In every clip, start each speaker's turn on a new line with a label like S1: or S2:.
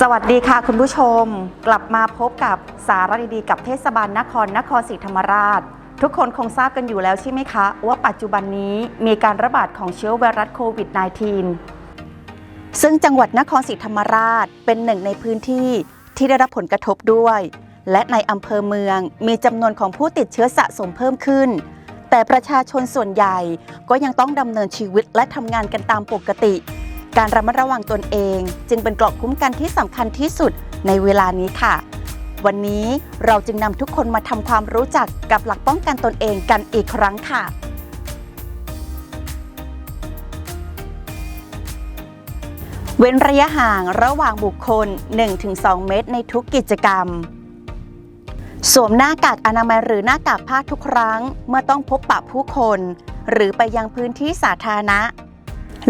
S1: สวัสดีค่ะคุณผู้ชม กลับมาพบกับสาระดีๆ กับเทศบาลนครนครศรีธรรมราช ทุกคนคงทราบกันอยู่แล้วใช่ไหมคะ ว่าปัจจุบันนี้มีการระบาดของเชื้อไวรัสโควิด -19 ซึ่งจังหวัดนครศรีธรรมราชเป็นหนึ่งในพื้นที่ที่ได้รับผลกระทบด้วย และในอำเภอเมืองมีจำนวนของผู้ติดเชื้อสะสมเพิ่มขึ้น แต่ประชาชนส่วนใหญ่ก็ยังต้องดำเนินชีวิตและทำงานกันตามปกติ การระมัดระวังตนเอง จึงเป็นเกราะคุ้มกันที่สำคัญที่สุดในเวลานี้ค่ะ วันนี้เราจึงนำทุกคนมาทำความรู้จักกับหลักป้องกันตนเองกันอีกครั้งค่ะ เว้นระยะห่างระหว่างบุคคล 1-2 เมตรในทุกกิจกรรมสวมหน้ากากอนามัยหรือหน้ากากผ้าทุกครั้ง เมื่อต้องพบปะผู้คน หรือไปยังพื้นที่สาธารณะ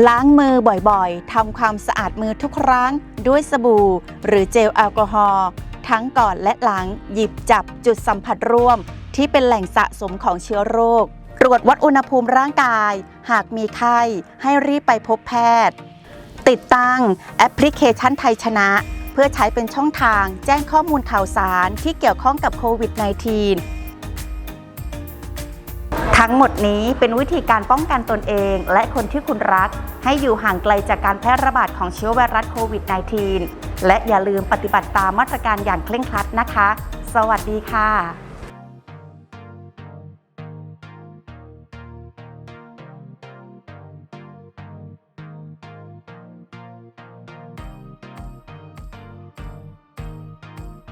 S1: ล้างมือบ่อยๆ ทำความสะอาดมือทุกครั้งด้วยสบู่ หรือเจลแอลกอฮอล์ทั้งก่อนและหลังหยิบจับจุดสัมผัสร่วม ที่เป็นแหล่งสะสมของเชื้อโรค ตรวจวัดอุณหภูมิร่างกาย หากมีไข้ให้รีบไปพบแพทย์ ติดตั้งแอปพลิเคชันไทยชนะ เพื่อใช้เป็นช่องทางแจ้งข้อมูลข่าวสารที่เกี่ยวข้องกับโควิด -19 ทั้งหมดนี้เป็นวิธีการป้องกันตนเอง และคนที่คุณรัก ให้อยู่ห่างไกลจากการแพร่ระบาดของเชื้อไวรัสโควิด -19 และอย่าลืมปฏิบัติตามมาตรการอย่างเคร่งครัดนะคะ สวัสดีค่ะ